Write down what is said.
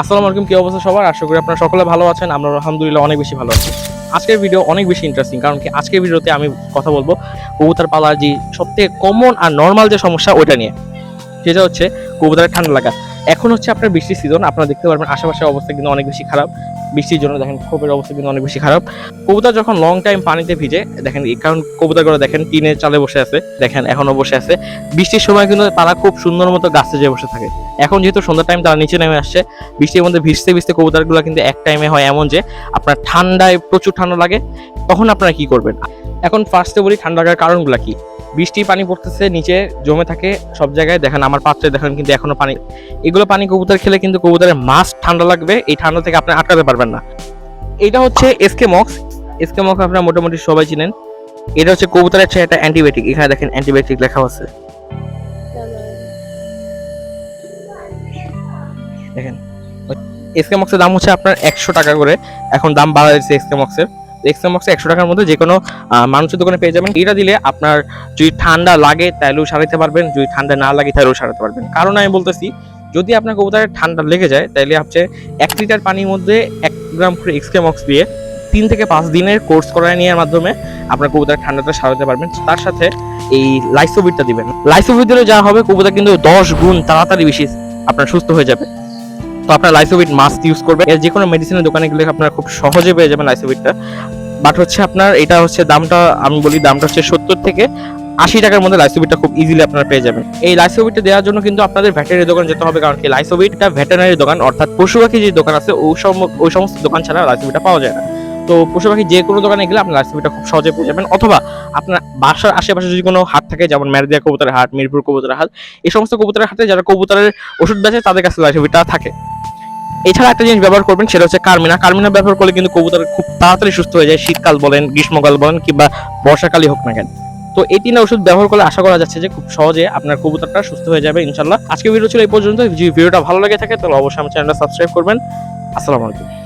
আসসালামু আলাইকুম, কি অবস্থা সবার? আশা করি আপনারা সকলে ভালো আছেন। আমরা আলহামদুলিল্লাহ অনেক বেশি ভালো আছি। আজকের ভিডিও অনেক বেশি ইন্টারেস্টিং কারণ কি আজকের ভিডিওতে আমি কথা বলব কবুতার পালার যে সবথেকে কমন আর নর্মাল যে সমস্যা, ওইটা নিয়ে। সেটা হচ্ছে কবুতারের ঠান্ডা লাগা। এখন হচ্ছে আপনার বৃষ্টির সিজন আপনারা দেখতে পারবেন আশেপাশের অবস্থা কিন্তু অনেক বেশি খারাপ। বৃষ্টির জন্য দেখেন ক্ষোভের অবস্থা কিন্তু অনেক বেশি খারাপ। কবুতর যখন লং টাইম পানিতে ভিজে, দেখেন কারণ কবুতরগুলো দেখেন টিনের চালে বসে আছে, দেখেন, এখনও বসে আছে। বৃষ্টির সময় কিন্তু তারা খুব সুন্দর মতো গাছে যেয়ে বসে থাকে। এখন যেহেতু সন্ধ্যার টাইম তারা নিচে নেমে আসছে। বৃষ্টির মধ্যে ভিজতে ভিজতে কবুতরগুলো কিন্তু এক টাইমে হয় এমন যে, আপনার ঠান্ডায়, প্রচুর ঠান্ডা লাগে, তখন আপনারা কি করবেন? এখন ফার্স্টে বলি ঠান্ডা লাগার কারণগুলো কি? বৃষ্টি পানি পড়তেছে, নিচে জমে থাকে, সব জায়গায় দেখেন, আমার পাত্রে দেখেন কিন্তু এখনও পানি। এগুলো পানি কবুতর খেলে কিন্তু কবুতরের মাছ ঠান্ডা লাগবে, এই ঠান্ডা থেকে আপনি আটকাতে পারবেন না। এটা হচ্ছে এসকে মক্স এসকে মক্স আপনারা মোটামুটি সবাই চিনেন। এটা হচ্ছে কবুতরের হচ্ছে একটা অ্যান্টিবায়োটিক এখানে দেখেন অ্যান্টিবায়োটিক লেখা আছে। দেখেন এসকে মক্সের দাম হচ্ছে আপনার একশো টাকা করে। এখন দাম বাড়া হয়েছে এসকে মক্সের এক্সট্রা মক্সে একশো টাকার মধ্যে যে কোনো মানুষের দোকানে পেয়ে যাবেন। এটা দিলে আপনার যদি ঠান্ডা লাগে তাহলেও সারাইতে পারবেন। যদি ঠান্ডা না লাগে তাহলেও সারাতে পারবেন। কারণ আমি বলতেছি, যদি আপনার কবুতরের ঠান্ডা লেগে যায়, তাহলে আপনি এক লিটার পানির মধ্যে এক গ্রাম করে এক্সট্রা মক্স দিয়ে তিন থেকে পাঁচ দিনের কোর্স করায় নেওয়ার মাধ্যমে আপনার কবুতরের ঠান্ডাটা সারাতে পারবেন। তার সাথে এই লাইসোভিটটা দিবেন। লাইসোভিট দিলে যা হবে, কবুতর কিন্তু দশ গুণ তাড়াতাড়ি বেশি আপনার সুস্থ হয়ে যাবে। তো আপনার লাইসোভিট মাস্ক ইউজ করবেন। এর যে কোনো মেডিসিনের দোকানে গেলে আপনারা খুব সহজে পেয়ে যাবেন লাইসোভিটটা বাট হচ্ছে আপনার, এটা হচ্ছে দামটা, আমি বলি দামটা হচ্ছে সত্তর থেকে আশি টাকার মধ্যে লাইসোভিটটা খুব ইজিলি আপনারা পেয়ে যাবেন। এই লাইসোভিটটা দেওয়ার জন্য কিন্তু আপনাদের ভেটেরিনারি দোকান যেতে হবে, কারণ কি লাইসোভিটটা ভেটেরিনারি দোকান, অর্থাৎ পশু পাখি যে দোকান আছে ওই সমস্ত দোকান ছাড়া লাইসোভিটটা পাওয়া যায় না। তো পশু পাখি যে কোনো দোকানে গেলে আপনি লাইসোভিটটা খুব সহজে পেয়ে যাবেন। অথবা আপনার বাসার আশেপাশে যদি কোনো হাট থাকে, যেমন ম্যারদিয়া কবুতরের হাট, মিরপুর কবুতরের হাট, এই সমস্ত কবুতরের হাটে যারা কবুতরের ওষুধ বেচে তাদের কাছে লাইসোভিটটা থাকে। এছাড়া একটা জিনিস ব্যবহার করবেন, সেটা হচ্ছে কার্মিনা। কার্মিনা ব্যবহার করলে কিন্তু কবুতর খুব তাড়াতাড়ি সুস্থ হয়ে যায়, শীতকাল বলেন, গ্রীষ্মকাল বলেন, কিংবা বর্ষাকালই হোক না কেন। তো এই তিনটা ওষুধ ব্যবহার করলে আশা করা যাচ্ছে যে খুব সহজে আপনার কবুতরটা সুস্থ হয়ে যাবে, ইনশাল্লাহ। আজকে ভিডিও ছিল এই পর্যন্ত যদি ভিডিওটা ভালো লাগে থাকে, তাহলে অবশ্যই আমার চ্যানেলটা সাবস্ক্রাইব করবেন। আসসালামু আলাইকুম।